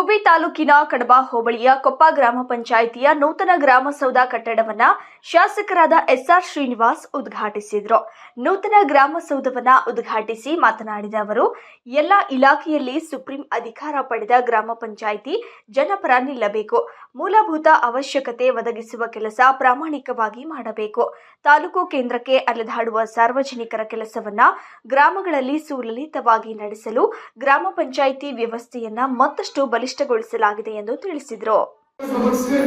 ಗುಬ್ಬಿ ತಾಲೂಕಿನ ಕಡಬ ಹೋಬಳಿಯ ಕೊಪ್ಪ ಗ್ರಾಮ ಪಂಚಾಯಿತಿಯ ನೂತನ ಗ್ರಾಮಸೌಧ ಕಟ್ಟಡವನ್ನ ಶಾಸಕರಾದ ಎಸ್ಆರ್ ಶ್ರೀನಿವಾಸ್ ಉದ್ಘಾಟಿಸಿದರು. ನೂತನ ಗ್ರಾಮಸೌಧವನ್ನ ಉದ್ಘಾಟಿಸಿ ಮಾತನಾಡಿದ ಅವರು, ಎಲ್ಲ ಇಲಾಖೆಯಲ್ಲಿ ಸುಪ್ರೀಂ ಅಧಿಕಾರ ಪಡೆದ ಗ್ರಾಮ ಪಂಚಾಯಿತಿ ಜನಪರ ನಿಲ್ಲಬೇಕು. ಮೂಲಭೂತ ಅವಶ್ಯಕತೆ ಒದಗಿಸುವ ಕೆಲಸ ಪ್ರಾಮಾಣಿಕವಾಗಿ ಮಾಡಬೇಕು. ತಾಲೂಕು ಕೇಂದ್ರಕ್ಕೆ ಅಲೆದಾಡುವ ಸಾರ್ವಜನಿಕರ ಕೆಲಸವನ್ನ ಗ್ರಾಮಗಳಲ್ಲಿ ಸುಲಲಿತವಾಗಿ ನಡೆಸಲು ಗ್ರಾಮ ಪಂಚಾಯಿತಿ ವ್ಯವಸ್ಥೆಯನ್ನ ಮತ್ತಷ್ಟು ಬಲಿಷ್ಠಗೊಳಿಸಲಾಗಿದೆ ಎಂದು ತಿಳಿಸಿದರು. ಸಮಸ್ಯೆ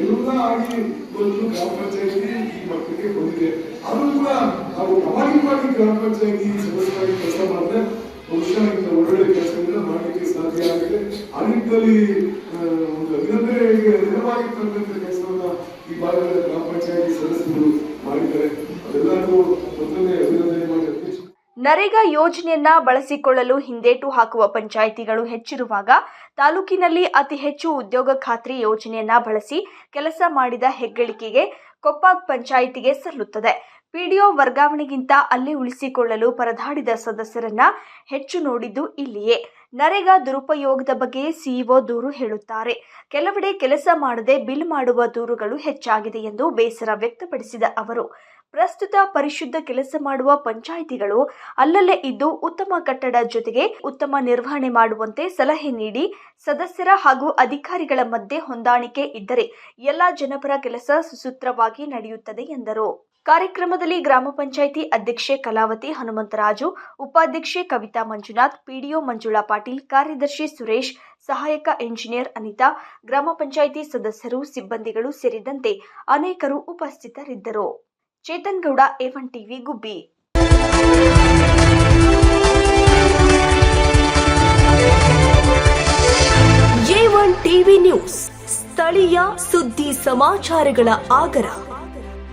ಎಲ್ಲ ಆಗಿ ಒಂದು ಗ್ರಾಮ ಈ ಮಕ್ಕಳಿಗೆ ಬಂದಿದೆ. ಅದು ಕೂಡ ಗ್ರಾಮ ಪಂಚಾಯತಿ ಆ, ಒಂದು ಅಭಿನಂದನೆಗೆ ಕೆಲಸವನ್ನ ಈ ಭಾಗದ ಗ್ರಾಮ ಪಂಚಾಯತಿ ಸದಸ್ಯರು ಮಾಡಿದ್ದಾರೆ. ಅದೆಲ್ಲರಿಗೂ ಮೊದಲನೇ ಅಭಿನಂದನೆ ಮಾಡಿ ನರೇಗಾ ಯೋಜನೆಯನ್ನ ಬಳಸಿಕೊಳ್ಳಲು ಹಿಂದೇಟು ಹಾಕುವ ಪಂಚಾಯಿತಿಗಳು ಹೆಚ್ಚಿರುವಾಗ ತಾಲೂಕಿನಲ್ಲಿ ಅತಿ ಹೆಚ್ಚು ಉದ್ಯೋಗ ಖಾತ್ರಿ ಯೋಜನೆಯನ್ನ ಬಳಸಿ ಕೆಲಸ ಮಾಡಿದ ಹೆಗ್ಗಳಿಕೆಗೆ ಕೊಪ್ಪ ಪಂಚಾಯಿತಿಗೆ ಸಲ್ಲುತ್ತದೆ. ಪಿಡಿಒ ವರ್ಗಾವಣೆಗಿಂತ ಅಲ್ಲಿ ಉಳಿಸಿಕೊಳ್ಳಲು ಪರದಾಡಿದ ಸದಸ್ಯರನ್ನ ಹೆಚ್ಚು ನೋಡಿದ್ದು ಇಲ್ಲಿಯೇ. ನರೇಗಾ ದುರುಪಯೋಗದ ಬಗ್ಗೆ ಸಿಇಒ ದೂರು ಹೇಳುತ್ತಾರೆ. ಕೆಲವೆಡೆ ಕೆಲಸ ಮಾಡದೆ ಬಿಲ್ ಮಾಡುವ ದೂರುಗಳು ಹೆಚ್ಚಾಗಿದೆ ಎಂದು ಬೇಸರ ವ್ಯಕ್ತಪಡಿಸಿದ ಅವರು. ಪ್ರಸ್ತುತ ಪರಿಶುದ್ಧ ಕೆಲಸ ಮಾಡುವ ಪಂಚಾಯಿತಿಗಳು ಅಲ್ಲಲ್ಲೇ ಇದ್ದು ಉತ್ತಮ ಕಟ್ಟಡ ಜೊತೆಗೆ ಉತ್ತಮ ನಿರ್ವಹಣೆ ಮಾಡುವಂತೆ ಸಲಹೆ ನೀಡಿ ಸದಸ್ಯರ ಹಾಗೂ ಅಧಿಕಾರಿಗಳ ಮಧ್ಯೆ ಹೊಂದಾಣಿಕೆ ಇದ್ದರೆ ಎಲ್ಲ ಜನಪರ ಕೆಲಸ ಸುಸೂತ್ರವಾಗಿ ನಡೆಯುತ್ತದೆ ಎಂದರು. ಕಾರ್ಯಕ್ರಮದಲ್ಲಿ ಗ್ರಾಮ ಪಂಚಾಯಿತಿ ಅಧ್ಯಕ್ಷೆ ಕಲಾವತಿ, ಹನುಮಂತರಾಜು, ಉಪಾಧ್ಯಕ್ಷೆ ಕವಿತಾ ಮಂಜುನಾಥ್, ಪಿಡಿಒ ಮಂಜುಳಾ ಪಾಟೀಲ್, ಕಾರ್ಯದರ್ಶಿ ಸುರೇಶ್, ಸಹಾಯಕ ಎಂಜಿನಿಯರ್ ಅನಿತಾ, ಗ್ರಾಮ ಪಂಚಾಯಿತಿ ಸದಸ್ಯರು, ಸಿಬ್ಬಂದಿಗಳು ಸೇರಿದಂತೆ ಅನೇಕರು ಉಪಸ್ಥಿತರಿದ್ದರು. ಚೇತನ್ ಗೌಡ ಎವನ್ ಟಿವಿ, ಗುಬ್ಬಿ. ಟಿವಿ ನ್ಯೂಸ್, ಸ್ಥಳೀಯ ಸುದ್ದಿ ಸಮಾಚಾರಗಳ ಆಗರ.